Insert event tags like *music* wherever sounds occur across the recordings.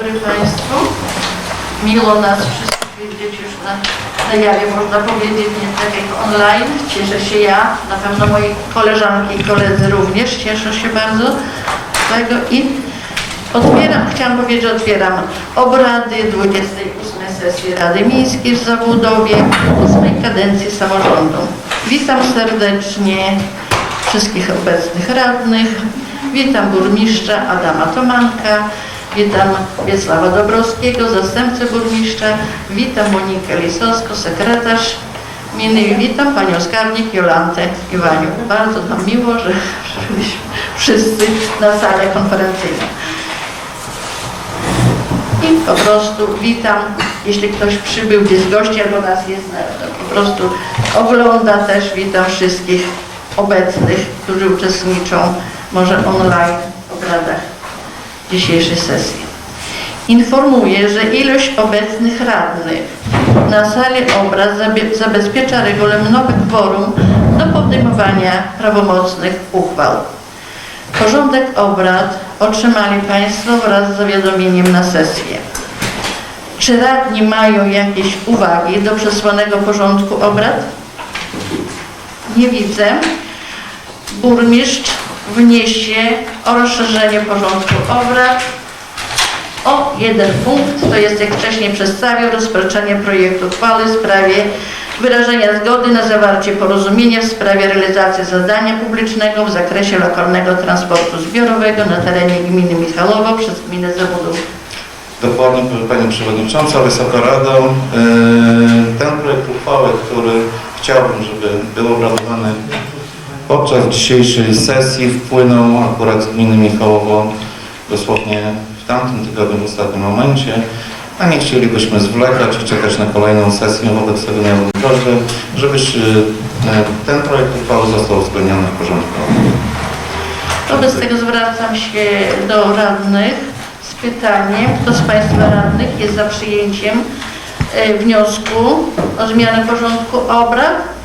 dobry Państwu. Miło nas wszystkich widzieć już na, na jawie, można powiedzieć, nie tak jak online. Cieszę się ja, na pewno moi koleżanki i koledzy również cieszą się bardzo z tego i otwieram, chciałam powiedzieć, otwieram obrady 28 sesji Rady Miejskiej w Zabudowie 8 kadencji samorządu. Witam serdecznie wszystkich obecnych radnych. Witam burmistrza Adama Tomanka. Witam Wiesława Dobrowskiego, zastępcę burmistrza. Witam Monikę Lisowską, sekretarz gminy. Witam panią skarbnik Jolantę Iwaniu. Bardzo nam miło, że byliśmy wszyscy na salę konferencyjną. I po prostu witam, jeśli ktoś przybył gdzieś z gości albo nas jest, na- to po prostu ogląda też, witam wszystkich obecnych, którzy uczestniczą może online w obradach dzisiejszej sesji. Informuję, że ilość obecnych radnych na sali obrad zabezpiecza regulaminowe kworum do podejmowania prawomocnych uchwał. Porządek obrad otrzymali Państwo wraz z zawiadomieniem na sesję. Czy radni mają jakieś uwagi do przesłanego porządku obrad? Nie widzę. Burmistrz wniesie o rozszerzenie porządku obrad o jeden punkt, to jest jak wcześniej przedstawił, rozpatrzenie projektu uchwały w sprawie wyrażenia zgody na zawarcie porozumienia w sprawie realizacji zadania publicznego w zakresie lokalnego transportu zbiorowego na terenie gminy Michalowo przez gminę Zabudów. Dokładnie, Pani Przewodnicząca, Wysoka Rado. Yy, Ten projekt uchwały, który chciałbym, żeby był obradowany podczas dzisiejszej sesji, wpłynął akurat z gminy Michałowo dosłownie w tamtym tygodniu, w ostatnim momencie, a nie chcielibyśmy zwlekać i czekać na kolejną sesję. Wobec tego miałbym prośbę, żebyś yy, ten projekt uchwały został uwzględniony w porządku. Wobec tego zwracam się do radnych z pytaniem, kto z Państwa radnych jest za przyjęciem e, wniosku o zmianę porządku obrad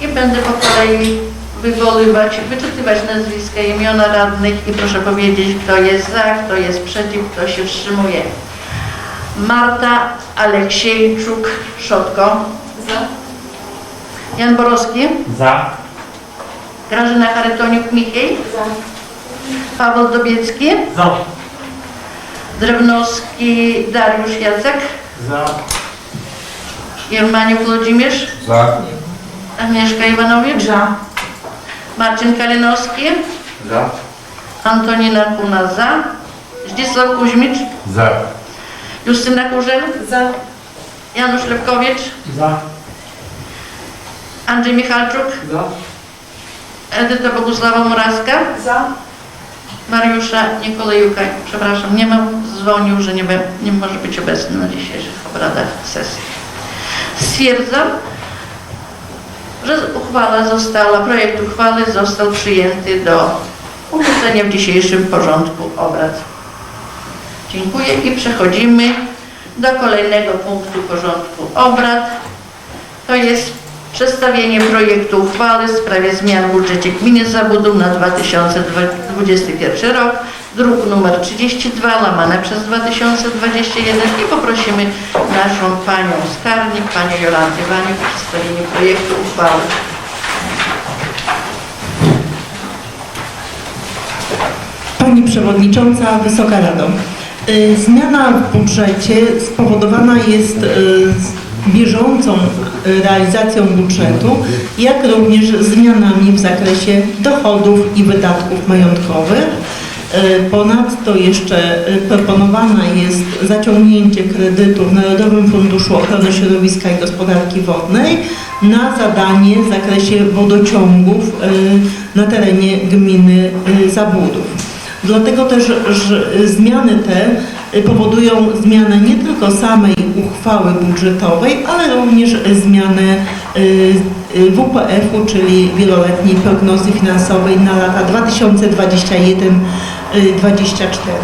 i będę po kolei wywoływać, wyczytywać nazwiska, imiona radnych i proszę powiedzieć, kto jest za, kto jest przeciw, kto się wstrzymuje. Marta Aleksiejczuk, Szotko. Za. Jan Borowski. Za. Grażyna Charytoniuk-Michiej. Paweł Dobiecki. Za. Drewnowski Dariusz Jacek. Za. Jermaniuk Włodzimierz. Za. Agnieszka Iwanowicz. Za. Marcin Kalinowski. Za. Antonina Kuna za. Zdzisław Kuźmicz. Za. Justyna Kurzel. Za. Janusz Lewkowicz. Za. Andrzej Michalczuk. Za. Edyta Bogusława Muraska. Za. Mariusza Nikolejuka. Przepraszam, nie mam. Dzwonił, że nie, be- nie może być obecny na dzisiejszych obradach sesji. Stwierdzam, że uchwała została, projekt uchwały został przyjęty do umieścienia w dzisiejszym porządku obrad. Dziękuję i przechodzimy do kolejnego punktu porządku obrad. To jest przedstawienie projektu uchwały w sprawie zmian w budżecie gminy Zabudów na 2021 rok, druk numer 32, łamane przez 2021 i poprosimy naszą panią skarbnik, panią Jolantę Waniuk o przedstawienie projektu uchwały. Pani Przewodnicząca, Wysoka Rado. Y, Zmiana w budżecie spowodowana jest y, bieżącą y, realizacją budżetu, jak również zmianami w zakresie dochodów i wydatków majątkowych. E, ponadto jeszcze e, proponowana jest zaciągnięcie kredytu w Narodowym Funduszu Ochrony Środowiska i Gospodarki Wodnej na zadanie w zakresie wodociągów e, na terenie gminy Zabudów. Dlatego też że zmiany te powodują zmianę nie tylko samej uchwały budżetowej, ale również zmianę WPF-u, czyli wieloletniej prognozy finansowej na lata 2021 24.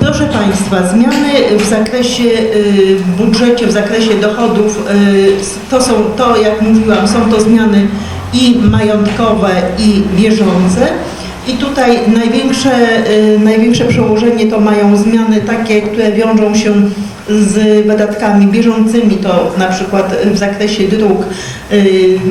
Proszę Państwa, zmiany w zakresie y, w budżecie, w zakresie dochodów, y, to są to, jak mówiłam, są to zmiany i majątkowe, i bieżące. I tutaj największe, y, największe przełożenie to mają zmiany takie, które wiążą się z wydatkami bieżącymi, to na przykład w zakresie dróg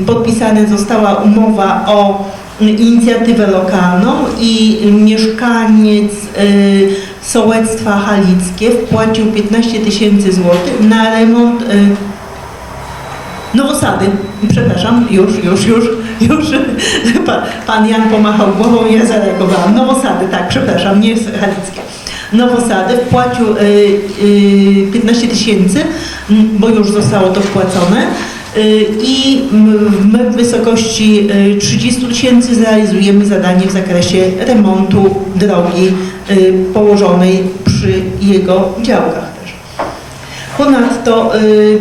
podpisana została umowa o inicjatywę lokalną i mieszkaniec y, sołectwa Halickie wpłacił 15 tysięcy złotych na remont y, Nowosady, przepraszam, już, już, już, już, *laughs* pan, Jan pomachał głową, ja zareagowałam. Nowosady, tak, przepraszam, nie Halickie. Nowosady wpłacił y, y, 15 tysięcy, m, bo już zostało to wpłacone. Y, I my w wysokości y, 30 tysięcy zrealizujemy zadanie w zakresie remontu drogi y, położonej przy jego działkach też. Ponadto y,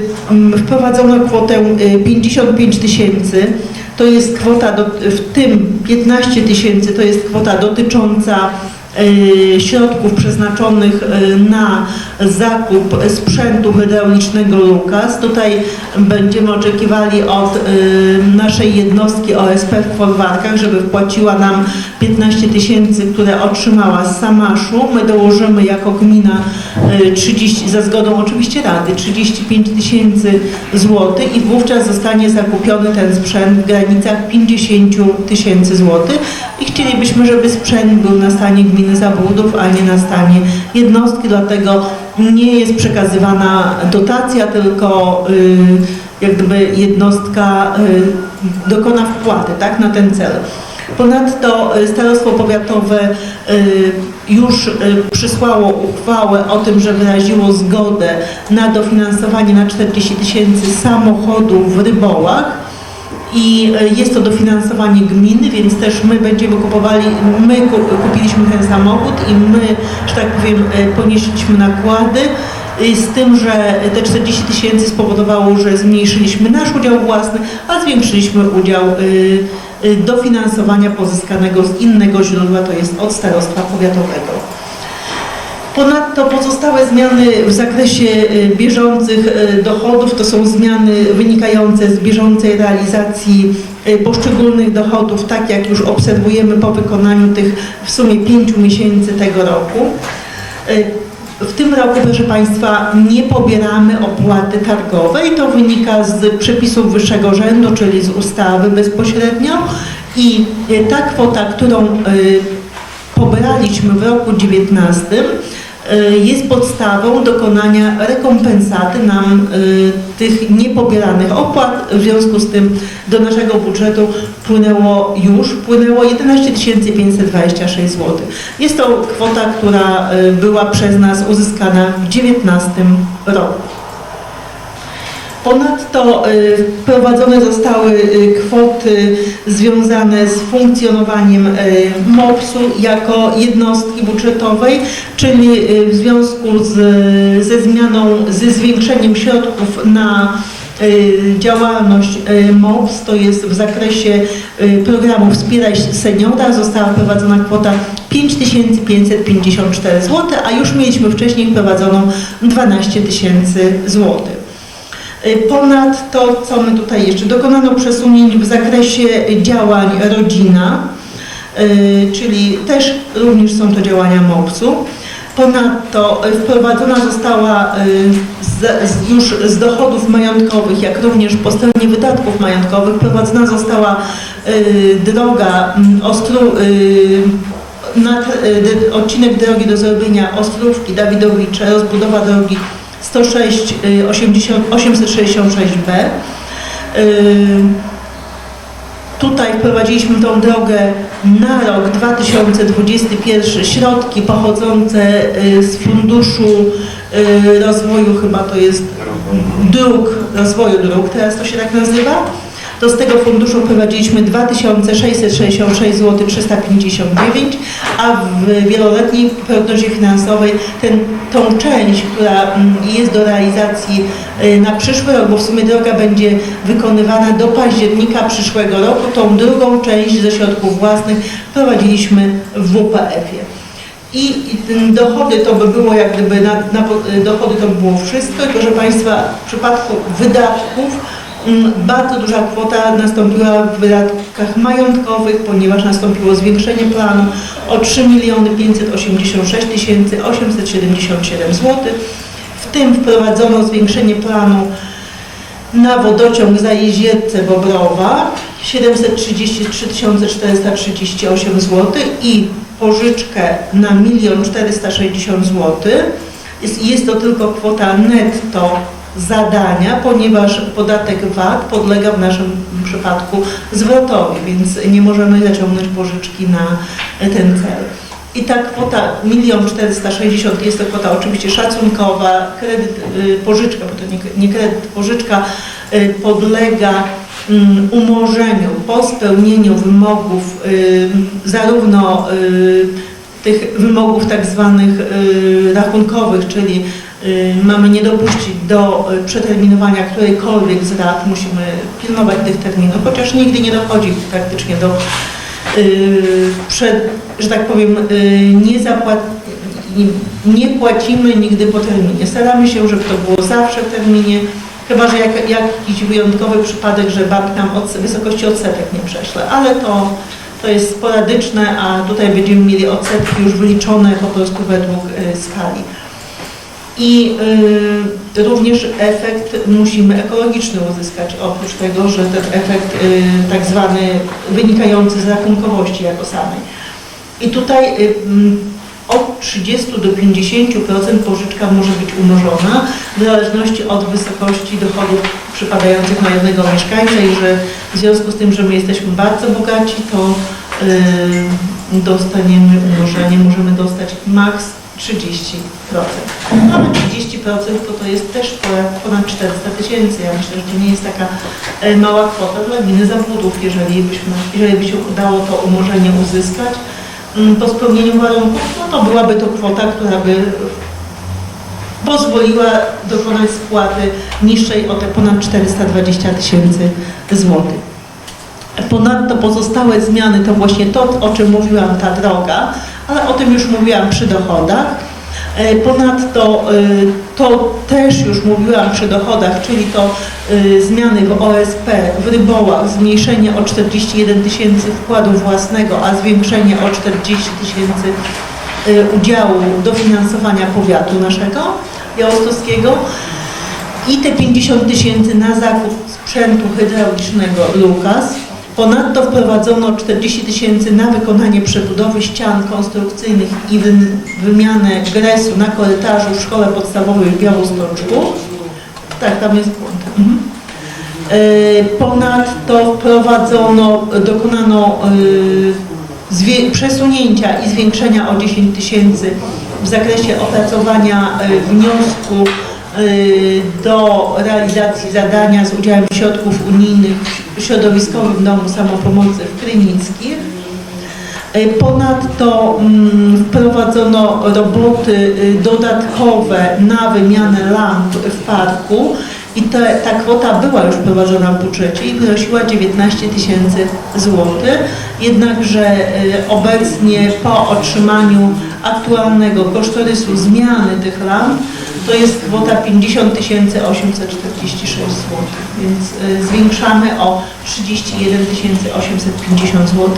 wprowadzono kwotę y, 55 tysięcy. To jest kwota, do, w tym 15 tysięcy to jest kwota dotycząca y, środków przeznaczonych y, na zakup sprzętu hydraulicznego Lukas. Tutaj będziemy oczekiwali od y, naszej jednostki OSP w Folwarkach, żeby wpłaciła nam 15 tysięcy, które otrzymała z Samaszu. My dołożymy jako gmina y, 30, za zgodą oczywiście Rady, 35 tysięcy złotych i wówczas zostanie zakupiony ten sprzęt w granicach 50 tysięcy złotych i chcielibyśmy, żeby sprzęt był na stanie gminy Zabłudów, a nie na stanie jednostki, dlatego nie jest przekazywana dotacja, tylko y, jak gdyby jednostka y, dokona wpłaty tak, na ten cel. Ponadto y, Starostwo Powiatowe już przysłało uchwałę o tym, że wyraziło zgodę na dofinansowanie na 40 tysięcy samochodów w Rybołach i y, jest to dofinansowanie gminy, więc też my będziemy kupowali, my ku- kupiliśmy ten samochód i my, że tak powiem, y, ponieśliśmy nakłady z tym, że te 40 tysięcy spowodowało, że zmniejszyliśmy nasz udział własny, a zwiększyliśmy udział y, dofinansowania pozyskanego z innego źródła, to jest od starostwa powiatowego. Ponadto pozostałe zmiany w zakresie y, bieżących y, dochodów to są zmiany wynikające z bieżącej realizacji y, poszczególnych dochodów, tak jak już obserwujemy po wykonaniu tych w sumie pięciu miesięcy tego roku. W tym roku, proszę Państwa, nie pobieramy opłaty targowej. To wynika z przepisów wyższego rzędu, czyli z ustawy bezpośrednio. I ta kwota, którą pobraliśmy w roku 2019 y, jest podstawą dokonania rekompensaty nam y, tych niepobieranych opłat. W związku z tym do naszego budżetu płynęło już płynęło 11 526 zł. Jest to kwota, która y, była przez nas uzyskana w 2019 roku. Ponadto y, wprowadzone zostały y, kwoty związane z funkcjonowaniem y, MOPS-u jako jednostki budżetowej, czyli w związku z, ze zmianą, ze zwiększeniem środków na działalność MOPS, to jest w zakresie programu Wspieraj Seniora, została wprowadzona kwota 5554 zł, a już mieliśmy wcześniej wprowadzoną 12 tysięcy złotych. Y, Ponadto, co my tutaj jeszcze? Dokonano przesunięć w zakresie działań rodzina, y, czyli też również są to działania MOPS-u. Ponadto y, wprowadzona została z, z, już z dochodów majątkowych, jak również po stronie wydatków majątkowych, wprowadzona została droga Ostru, nad, odcinek drogi do zrobienia Ostrówki, Dawidowicze, rozbudowa drogi 106 y, 80 866B. Y, Tutaj wprowadziliśmy tą drogę na rok 2021. Środki pochodzące y, z Funduszu y, Rozwoju, chyba to jest dróg, rozwoju dróg, teraz to się tak nazywa. To z tego funduszu wprowadziliśmy 2666 zł 359, a w wieloletniej prognozie finansowej ten, tą część, która mm, jest do realizacji y, na przyszły rok, bo w sumie droga będzie wykonywana do października przyszłego roku, tą drugą część ze środków własnych prowadziliśmy w WPF-ie. I dochody to by było jak gdyby, na, na, dochody to by było wszystko. I proszę Państwa, w przypadku wydatków Bardzo duża kwota nastąpiła w wydatkach majątkowych, ponieważ nastąpiło zwiększenie planu o 3 miliony 586 tysięcy 877 zł. W tym wprowadzono zwiększenie planu na wodociąg Zajeziecce Bobrowa 733 438 zł i pożyczkę na 1 460 zł. Jest, jest to tylko kwota netto zadania, ponieważ podatek VAT podlega w naszym przypadku zwrotowi, więc nie możemy zaciągnąć pożyczki na ten cel. I ta kwota 1 460 jest to kwota oczywiście szacunkowa, kredyt, y, pożyczka, bo to nie, nie kredyt, pożyczka y, podlega mm, umorzeniu po spełnieniu wymogów y, zarówno tych wymogów tak zwanych rachunkowych, czyli mamy nie dopuścić do y, przeterminowania którejkolwiek z rat, musimy pilnować tych terminów, chociaż nigdy nie dochodzi praktycznie do y, przed, że tak powiem, y, nie, zapłat, nie- płacimy nigdy po terminie. Staramy się, żeby to było zawsze w terminie, chyba że jak, jakiś wyjątkowy przypadek, że bank nam od wysokości odsetek nie prześle, ale to, to jest sporadyczne, a tutaj będziemy mieli odsetki już wyliczone po prostu według y, skali. I y, również efekt musimy ekologiczny uzyskać, oprócz tego, że ten efekt y, tak zwany wynikający z rachunkowości jako samej. I tutaj y, mm, od 30 do 50% pożyczka może być umorzona w zależności od wysokości dochodów przypadających na jednego mieszkańca i że w związku z tym, że my jesteśmy bardzo bogaci, to y, dostaniemy umorzenie, możemy dostać maks 30%. Ale 30% to, to jest też ponad- ponad 400 tysięcy. Ja myślę, że to nie jest taka e, mała kwota dla gminy Zabudów, jeżeli, byśmy, jeżeli by się udało to umorzenie uzyskać mm, po spełnieniu warunków, no to byłaby to kwota, która by pozwoliła dokonać spłaty niższej o te ponad 420 tysięcy złotych. Ponadto pozostałe zmiany to właśnie to, o czym mówiłam, ta droga, ale o tym już mówiłam przy dochodach. E, Ponadto e, to też już mówiłam przy dochodach, czyli to e, zmiany w OSP w rybołach, zmniejszenie o 41 tysięcy wkładu własnego, a zwiększenie o 40 tysięcy udziału dofinansowania powiatu naszego białostockiego i te 50 tysięcy na zakup sprzętu hydraulicznego Lukas. Ponadto wprowadzono 40 tysięcy na wykonanie przebudowy ścian konstrukcyjnych i wy, wymianę gresu na korytarzu w szkole podstawowej w Białostoczku. Tak, tam jest błąd. Mhm. E, Ponadto wprowadzono, dokonano e, przesunięcia i zwiększenia o 10 tysięcy w zakresie opracowania e, wniosku do realizacji zadania z udziałem środków unijnych w Środowiskowym Domu Samopomocy w Krynickich. E, Ponadto mm, wprowadzono roboty y, dodatkowe na wymianę lamp w parku i te, ta kwota była już wprowadzona w budżecie i wynosiła 19 tysięcy złotych. Jednakże y, obecnie po otrzymaniu aktualnego kosztorysu zmiany tych lamp to jest kwota 50 846 zł, więc y, zwiększamy o 31 850 zł.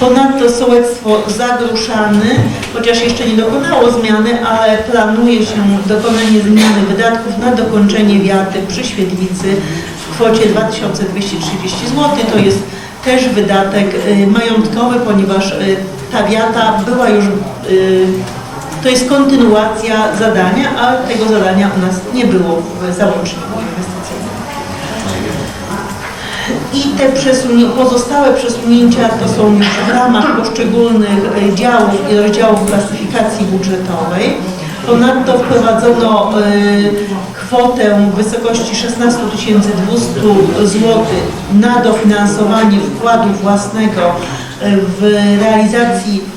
Ponadto sołectwo Zagruszany, chociaż jeszcze nie dokonało zmiany, ale planuje się dokonanie zmiany wydatków na dokończenie wiaty przy Świetlicy w kwocie 2230 zł. To jest też wydatek y, majątkowy, ponieważ y, ta wiata była już, to jest kontynuacja zadania, a tego zadania u nas nie było w załączniku inwestycyjnym. I te przesunie, pozostałe przesunięcia to są już w ramach poszczególnych działów i rozdziałów klasyfikacji budżetowej. Ponadto wprowadzono e, kwotę w wysokości 16 200 zł na dofinansowanie wkładu własnego e, w realizacji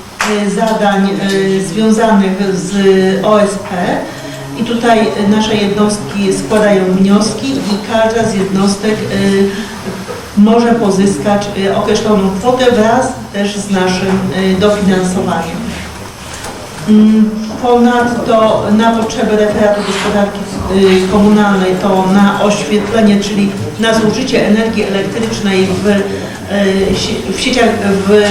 zadań e, związanych z OSP. I tutaj nasze jednostki składają wnioski i każda z jednostek może pozyskać określoną kwotę wraz też z naszym dofinansowaniem. Mm, Ponadto na potrzeby referatu gospodarki komunalnej to na oświetlenie, czyli na zużycie energii elektrycznej w, w sieciach, w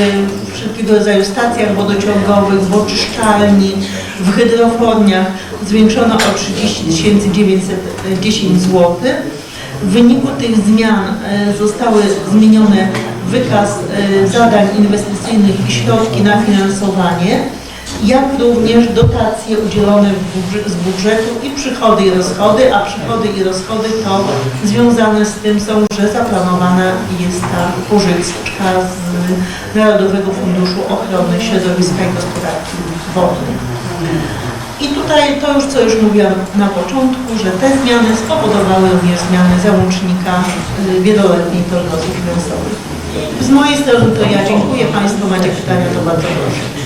wszelkiego rodzaju stacjach wodociągowych, w oczyszczalni, w hydroforniach zwiększono o 30 910 zł. W wyniku tych zmian e, zostały zmienione wykaz e, zadań inwestycyjnych i środki na finansowanie, jak również dotacje udzielone z budżetu i przychody i rozchody, a przychody i rozchody to związane z tym są, że zaplanowana jest ta pożyczka z Narodowego Funduszu Ochrony Środowiska i Gospodarki Wodnej. I tutaj to już, co już mówiłam na początku, że te zmiany spowodowały również zmiany załącznika y, wieloletniej prognozy finansowej. Z mojej strony to ja dziękuję. Państwo macie pytania, to bardzo proszę.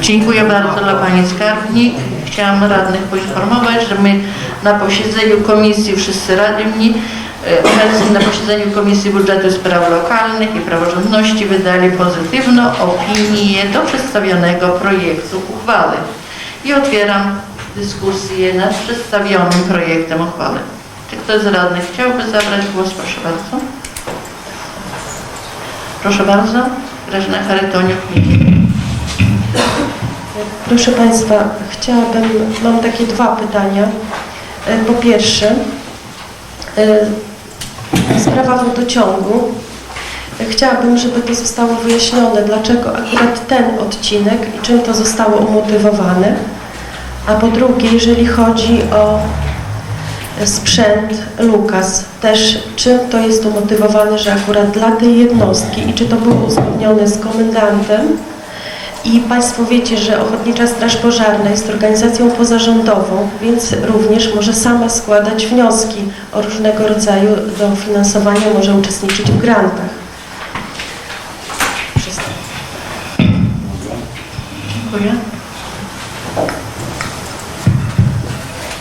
Dziękuję bardzo dla Pani Skarbnik. Chciałam radnych poinformować, że my na posiedzeniu komisji, wszyscy radni, e, obecni na posiedzeniu Komisji Budżetu Spraw Lokalnych i Praworządności wydali pozytywną opinię do przedstawionego projektu uchwały. I otwieram dyskusję nad przedstawionym projektem uchwały. Czy ktoś z radnych chciałby zabrać głos? Proszę bardzo. Proszę bardzo. Grażyna Charytoniuk. Proszę Państwa, chciałabym, mam takie dwa pytania. E, Po pierwsze, e, sprawa wodociągu. E, Chciałabym, żeby to zostało wyjaśnione, dlaczego akurat ten odcinek i czym to zostało umotywowane. A po drugie, jeżeli chodzi o sprzęt Lukas, też czym to jest umotywowane, że akurat dla tej jednostki i czy to było uzgodnione z komendantem, i Państwo wiecie, że Ochotnicza Straż Pożarna jest organizacją pozarządową, więc również może sama składać wnioski o różnego rodzaju dofinansowania, może uczestniczyć w grantach. Wszystko. Dziękuję.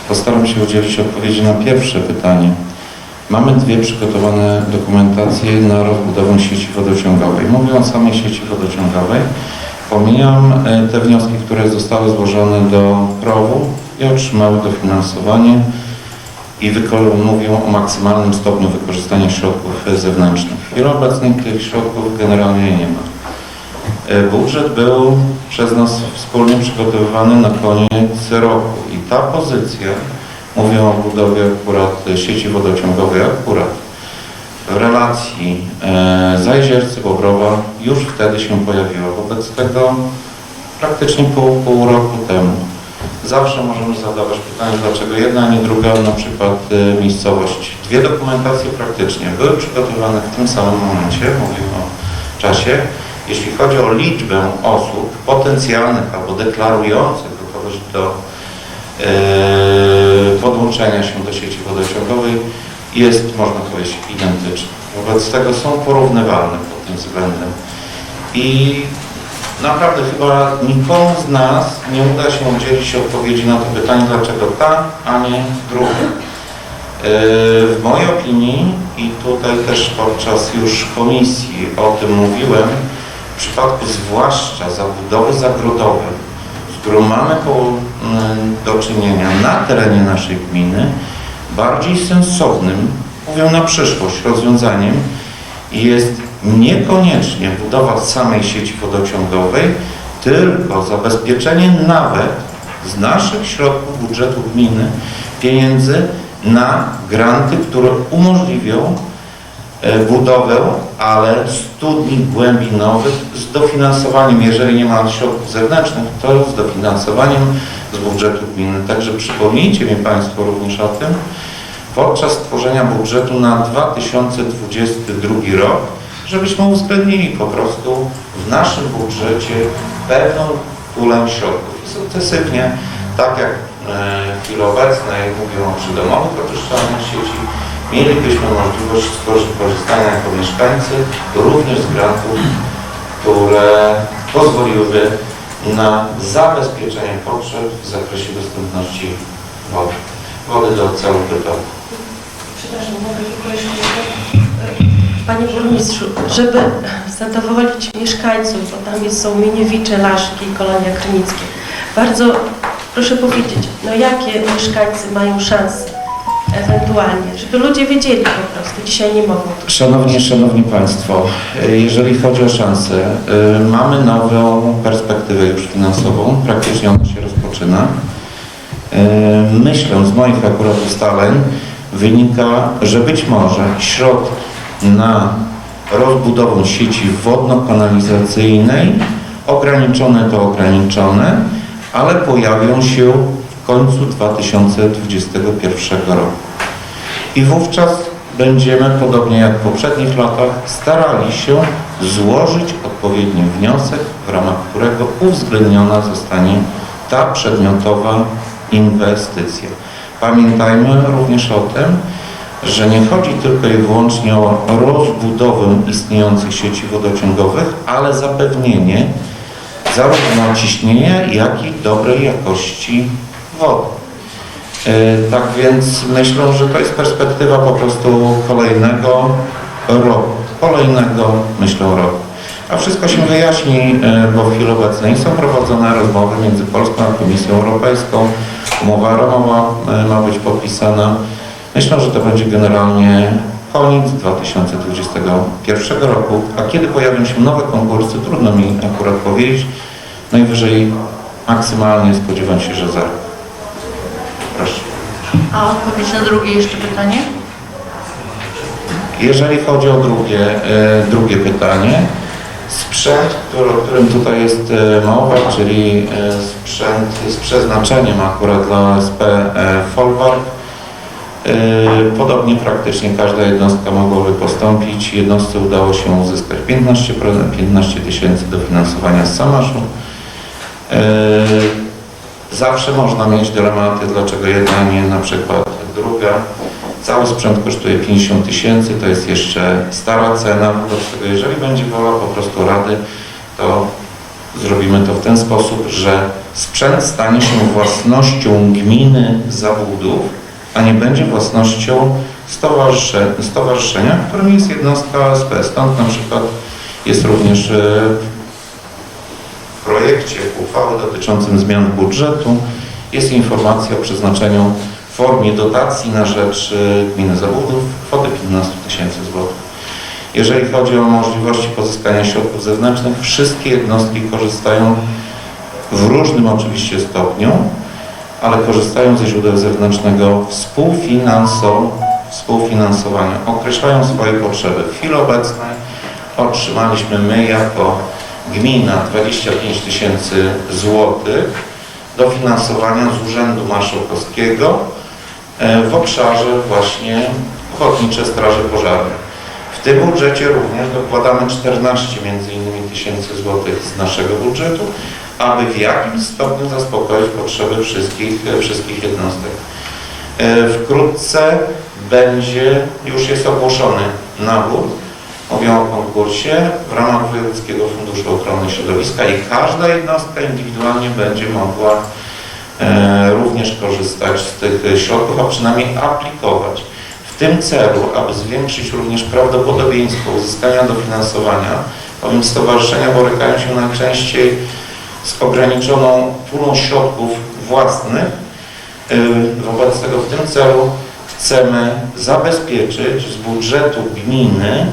Postaram się udzielić odpowiedzi na pierwsze pytanie. Mamy dwie przygotowane dokumentacje na rozbudowę sieci wodociągowej. Mówię o samej sieci wodociągowej. Pomijam e, te wnioski, które zostały złożone do PROW-u i otrzymały dofinansowanie i mówią o maksymalnym stopniu wykorzystania środków zewnętrznych. W chwili obecnej tych środków generalnie nie ma. E, Budżet był przez nas wspólnie przygotowywany na koniec roku i ta pozycja, mówię o budowie akurat sieci wodociągowej, akurat relacji e, Zajziercy, Bobrowa już wtedy się pojawiła. Wobec tego praktycznie pół, pół roku temu. Zawsze możemy zadawać pytanie, dlaczego jedna, a nie druga, na przykład e, miejscowość. Dwie dokumentacje praktycznie były przygotowane w tym samym momencie, mówimy o czasie. Jeśli chodzi o liczbę osób potencjalnych albo deklarujących gotowość do e, podłączenia się do sieci wodociągowej jest, można powiedzieć, identyczna. Wobec tego są porównywalne pod tym względem. I naprawdę chyba nikomu z nas nie uda się udzielić odpowiedzi na to pytanie, dlaczego ta, a nie druga. Yy, W mojej opinii i tutaj też podczas już komisji o tym mówiłem, w przypadku zwłaszcza zabudowy zagrodowej, z którą mamy do czynienia na terenie naszej gminy, bardziej sensownym, mówię na przyszłość, rozwiązaniem jest niekoniecznie budowa samej sieci wodociągowej, tylko zabezpieczenie nawet z naszych środków budżetu gminy pieniędzy na granty, które umożliwią e, budowę, ale studni głębinowych z dofinansowaniem, jeżeli nie ma środków zewnętrznych, to z dofinansowaniem z budżetu gminy. Także przypomnijcie mi Państwo również o tym, podczas tworzenia budżetu na 2022 rok, żebyśmy uwzględnili po prostu w naszym budżecie pewną pulę środków. I sukcesywnie, tak jak e, w chwili obecnej mówią o przydomowych oczyszczalniach sieci, mielibyśmy możliwość skorzy- korzystania jako mieszkańcy również z grantów, które pozwoliłyby na zabezpieczenie potrzeb w zakresie dostępności wody, wody do celów bytowych. Przepraszam, mogę tylko jeszcze? Panie Burmistrzu, żeby zadowolić mieszkańców, bo tam jest, są Miniewicze, Laszki i Kolonia Krynickie, Bardzo proszę powiedzieć, no jakie mieszkańcy mają szanse ewentualnie, żeby ludzie wiedzieli po prostu, dzisiaj nie mogą. Szanowni, Szanowni Państwo, jeżeli chodzi o szanse, y, mamy nową perspektywę już finansową, praktycznie ona się rozpoczyna. Y, Myślę, z moich akurat ustaleń wynika, że być może środki na rozbudowę sieci wodno-kanalizacyjnej ograniczone to ograniczone, ale pojawią się końcu 2021 roku. I wówczas będziemy, podobnie jak w poprzednich latach, starali się złożyć odpowiedni wniosek, w ramach którego uwzględniona zostanie ta przedmiotowa inwestycja. Pamiętajmy również o tym, że nie chodzi tylko i wyłącznie o rozbudowę istniejących sieci wodociągowych, ale zapewnienie zarówno ciśnienia, jak i dobrej jakości wody. E, Tak więc myślę, że to jest perspektywa po prostu kolejnego roku. Kolejnego, myślę, roku. A wszystko się wyjaśni, e, bo w chwili obecnej są prowadzone rozmowy między Polską a Komisją Europejską. Umowa ramowa e, ma być podpisana. Myślę, że to będzie generalnie koniec 2021 roku. A kiedy pojawią się nowe konkursy, trudno mi akurat powiedzieć. Najwyżej maksymalnie spodziewam się, że za rok. Proszę. A odpowiedź na drugie jeszcze pytanie? Jeżeli chodzi o drugie, e, drugie pytanie, sprzęt, o którym tutaj jest e, mowa, czyli e, sprzęt z przeznaczeniem akurat dla SP Folwark, podobnie praktycznie każda jednostka mogłaby postąpić. Jednostce udało się uzyskać 15, 15 tysięcy dofinansowania z Samaszu. Zawsze można mieć dylematy, dlaczego jedna, nie na przykład druga. Cały sprzęt kosztuje 50 tysięcy, to jest jeszcze stara cena, wobec tego jeżeli będzie wola po prostu rady, to zrobimy to w ten sposób, że sprzęt stanie się własnością gminy Zabudów, a nie będzie własnością stowarzysze, stowarzyszenia, którym jest jednostka SP. Stąd na przykład jest również e, projekcie uchwały dotyczącym zmian budżetu jest informacja o przeznaczeniu w formie dotacji na rzecz y, gminy Zabudów kwoty 15 tysięcy złotych. Jeżeli chodzi o możliwości pozyskania środków zewnętrznych, wszystkie jednostki korzystają w różnym oczywiście stopniu, ale korzystają ze źródeł zewnętrznego współfinansow- współfinansowania, określają swoje potrzeby. W chwili obecnej otrzymaliśmy my jako gmina 25 tysięcy złotych dofinansowania z Urzędu Marszałkowskiego e, w obszarze właśnie Ochotnicze Straże Pożarne. W tym budżecie również dokładamy 14 między innymi tysięcy złotych z naszego budżetu, aby w jakimś stopniu zaspokoić potrzeby wszystkich, e, wszystkich jednostek. E, Wkrótce będzie, już jest ogłoszony nabór Mówię o konkursie w ramach Wojewódzkiego Funduszu Ochrony Środowiska i każda jednostka indywidualnie będzie mogła e, również korzystać z tych środków, a przynajmniej aplikować. W tym celu, aby zwiększyć również prawdopodobieństwo uzyskania dofinansowania, bowiem stowarzyszenia borykają się najczęściej z ograniczoną pulą środków własnych, e, wobec tego w tym celu chcemy zabezpieczyć z budżetu gminy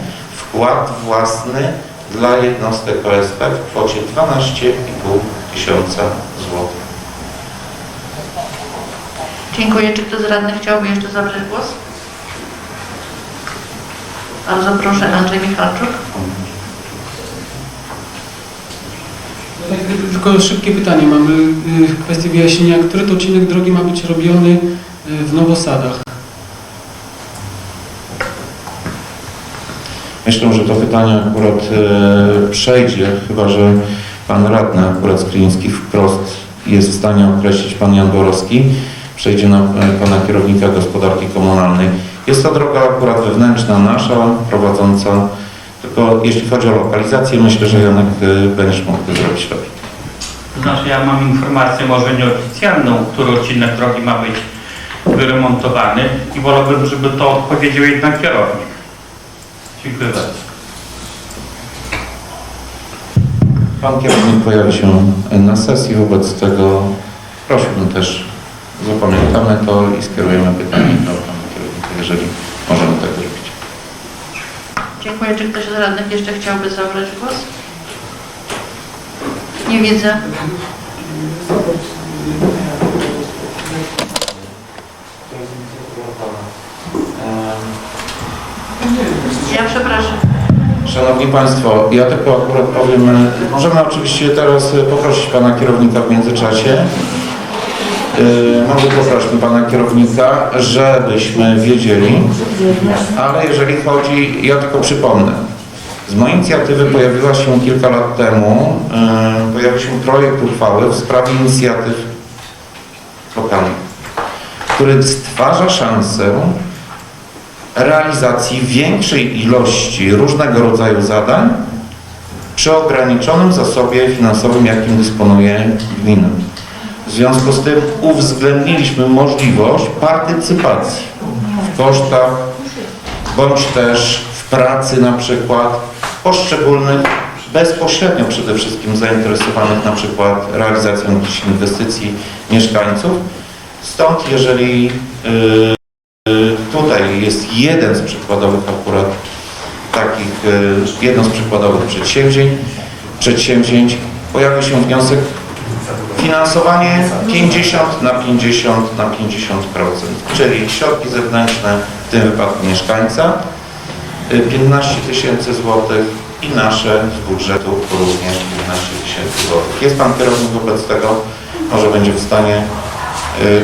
wkład własny dla jednostek OSP w kwocie 12,5 tysiąca złotych. Dziękuję. Czy ktoś z radnych chciałby jeszcze zabrać głos? Bardzo proszę, Andrzej Michalczuk. Tak, Tylko szybkie pytanie mamy y, w kwestii wyjaśnienia, który to odcinek drogi ma być robiony y, w Nowosadach? Myślę, że to pytanie akurat e, przejdzie, chyba że pan radny akurat z wprost jest w stanie określić, pan Jan Borowski, przejdzie na e, pana kierownika gospodarki komunalnej. Jest to droga akurat wewnętrzna nasza, prowadząca, tylko jeśli chodzi o lokalizację, myślę, że Janek e, będziesz mógł to zrobić lepiej. To znaczy ja mam informację może nieoficjalną, który odcinek drogi ma być wyremontowany i wolałbym, żeby to odpowiedział jednak kierownik. Dziękuję bardzo. Pan kierownik pojawi się na sesji, wobec tego prosiłbym też, zapamiętamy to i skierujemy pytanie do Pana kierownika, jeżeli możemy tak zrobić. Dziękuję. Czy ktoś z radnych jeszcze chciałby zabrać głos? Nie widzę. Ja przepraszam. Szanowni Państwo, ja tylko akurat powiem, e, możemy oczywiście teraz e, poprosić Pana kierownika w międzyczasie. E, Może poprośmy Pana kierownika, żebyśmy wiedzieli, ale jeżeli chodzi, ja tylko przypomnę, z mojej inicjatywy pojawiła się kilka lat temu, e, pojawił się projekt uchwały w sprawie inicjatyw lokalnych, który stwarza szansę realizacji większej ilości różnego rodzaju zadań przy ograniczonym zasobie finansowym, jakim dysponuje gmina. W związku z tym uwzględniliśmy możliwość partycypacji w kosztach bądź też w pracy na przykład poszczególnych bezpośrednio przede wszystkim zainteresowanych na przykład realizacją jakichś inwestycji mieszkańców. Stąd jeżeli yy, Tutaj jest jeden z przykładowych akurat takich, y, jedno z przykładowych przedsięwzięć, przedsięwzięć. Pojawił się wniosek finansowanie 50 na 50 na 50%, czyli środki zewnętrzne, w tym wypadku mieszkańca, y, 15 tysięcy złotych i nasze z budżetu również 15 tysięcy złotych. Jest Pan kierownik wobec tego, może będzie w stanie y,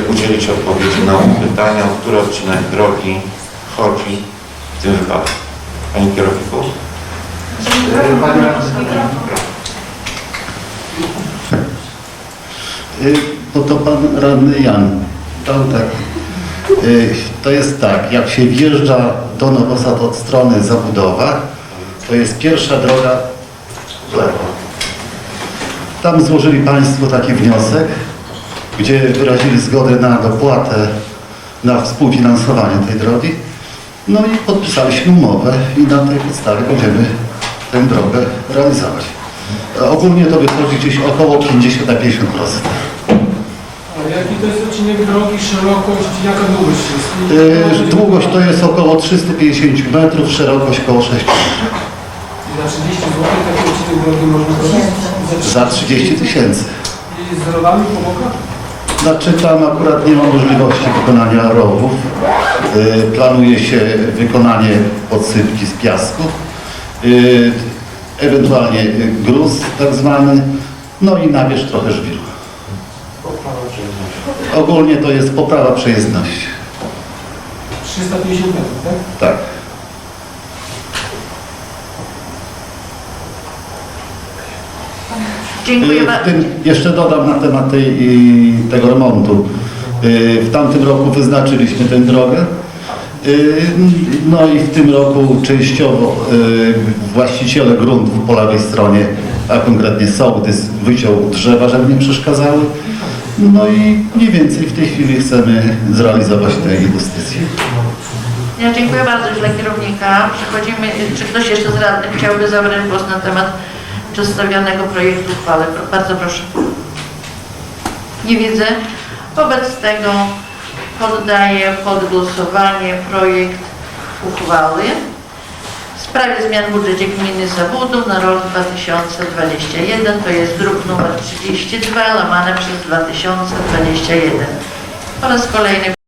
udzielić odpowiedzi na pytania, o który odcinek drogi chodzi w tym wypadku. Panie kierowniku? Y, Bo to pan radny Jan. Tam tak. Y, To jest tak, jak się wjeżdża do Nowosad od strony Zabudowa, to jest pierwsza droga w lewo. Tam złożyli Państwo taki wniosek, gdzie wyrazili zgodę na dopłatę na współfinansowanie tej drogi. No i podpisaliśmy umowę i na tej podstawie będziemy tę drogę realizować. Ogólnie to wychodzi gdzieś około 50 na 50%. A jaki to jest odcinek drogi, szerokość, jaka długość jest? Yy, Długość to jest około 350 metrów, szerokość około 6 metrów. Za 30 zł taki odcinek drogi można zrobić? Za 30 tysięcy. I z rowami po bokach? Znaczy tam akurat nie ma możliwości wykonania rowów. Yy, Planuje się wykonanie podsypki z piasku, yy, ewentualnie gruz tak zwany, no i na wierzch trochę żwiru. Ogólnie to jest poprawa przejezdności. 350 metrów, tak? Tak. Dziękuję Y, bardzo. W tym jeszcze dodam na temat tej, tego remontu. Y, W tamtym roku wyznaczyliśmy tę drogę. Y, No i w tym roku częściowo właściciele gruntów po lewej stronie, a konkretnie sołtys, wyciął drzewa, żeby nie przeszkadzały. No i mniej więcej w tej chwili chcemy zrealizować tę inwestycję. Ja dziękuję bardzo dla kierownika. Przechodzimy, czy ktoś jeszcze z radnych chciałby zabrać głos na temat przedstawionego projektu uchwały? Bardzo proszę. Nie widzę. Wobec tego poddaję pod głosowanie projekt uchwały w sprawie zmian w budżecie gminy Zabudów na rok 2021. To jest druk numer 32 łamane przez 2021. Po raz kolejny